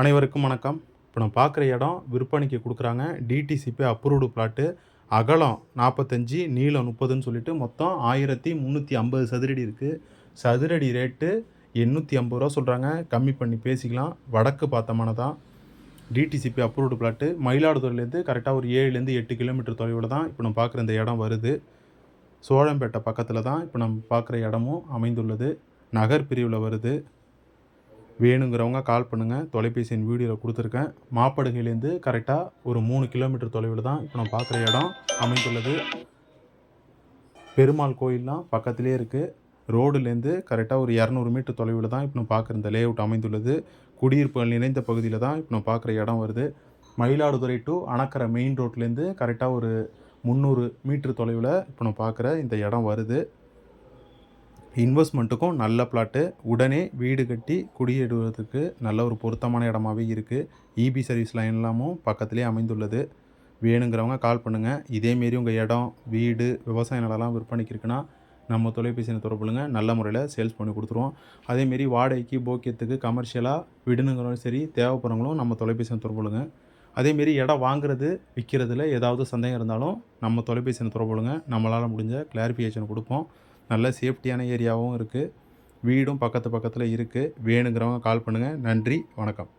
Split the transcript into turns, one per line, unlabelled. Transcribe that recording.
அனைவருக்கும் வணக்கம். இப்போ நான் பார்க்குற இடம் விற்பனைக்கு கொடுக்குறாங்க. டிடிசிபி அப்ரூவ்டு பிளாட்டு அகலம் நாற்பத்தஞ்சி நீளம் முப்பதுன்னு சொல்லிட்டு மொத்தம் ஆயிரத்தி முந்நூற்றி ஐம்பது சதுரடி இருக்குது சதுரடி ரேட்டு எண்ணூற்றி ஐம்பது ரூபா சொல்கிறாங்க கம்மி பண்ணி பேசிக்கலாம். வடக்கு பார்த்தமான தான் டிடிசிபி அப்ரூவ்டு பிளாட்டு மயிலாடுதுறையிலேருந்து கரெக்டாக ஒரு ஏழுலேருந்து எட்டு கிலோமீட்டர் தொலைவில் தான் இப்போ நம்ம பார்க்குற இந்த இடம் வருது. சோழம்பேட்டை பக்கத்தில் தான் இப்போ நம்ம பார்க்குற இடமும் அமைந்துள்ளது. நகர் பிரிவில் வருது. வேணுங்கிறவங்க கால் பண்ணுங்கள் தொலைபேசியின் வீடியோவில் கொடுத்துருக்கேன். மாப்படுகையிலேருந்து கரெக்டாக ஒரு மூணு கிலோமீட்டர் தொலைவில் தான் இப்போ நான் பார்க்குற இடம். அமைந்துள்ளது. பெருமாள் கோயில்லாம் பக்கத்திலே இருக்குது ரோடுலேருந்து கரெக்டாக ஒரு இரநூறு மீட்டர் தொலைவில் தான் இப்போ நான் பார்க்குற இந்த லேஅவுட் அமைந்துள்ளது. குடியிருப்புகள் இணைந்த பகுதியில் தான் இப்போ நான் பார்க்குற இடம் வருது. மயிலாடுதுறை டு அணக்கரை மெயின் ரோட்லேருந்து கரெக்டாக ஒரு முந்நூறு மீட்ரு தொலைவில் இப்போ நான் பார்க்குற இந்த இடம் வருது. இன்வெஸ்ட்மெண்ட்டுக்கும் நல்ல பிளாட்டு. உடனே வீடு கட்டி குடியேறுவதற்கு நல்ல ஒரு பொருத்தமான இடமாவே இருக்குது இபி சர்வீஸ் லைன்லாமும் பக்கத்துலேயே அமைந்துள்ளது. வேணுங்கிறவங்க கால் பண்ணுங்கள் இதேமாரி உங்கள் இடம் வீடு விவசாய நிலம்லாம் விற்பனைக்கு இருக்குன்னா நம்ம தொலைபேசியில் தொடர்புலுங்க நல்ல முறையில் சேல்ஸ் பண்ணி கொடுத்துருவோம். அதேமாரி வாடகைக்கு போக்கியத்துக்கு கமர்ஷியலாக விடுனுங்கிறவங்களும் சரி தேவைப்படுறவங்களும் நம்ம தொலைபேசியில் தொடர்புலுங்க அதேமாரி இடம் வாங்குறது விற்கிறதுல ஏதாவது சந்தேகம் இருந்தாலும் நம்ம தொலைபேசியில் தொடர்புலுங்க நம்மளால் முடிஞ்ச கிளாரிஃபிகேஷன் கொடுப்போம். நல்ல சேஃப்டியான ஏரியாவும் இருக்குது வீடும் பக்கத்து பக்கத்தில் இருக்குது வேணுங்கிறவங்க கால் பண்ணுங்கள் நன்றி. வணக்கம்.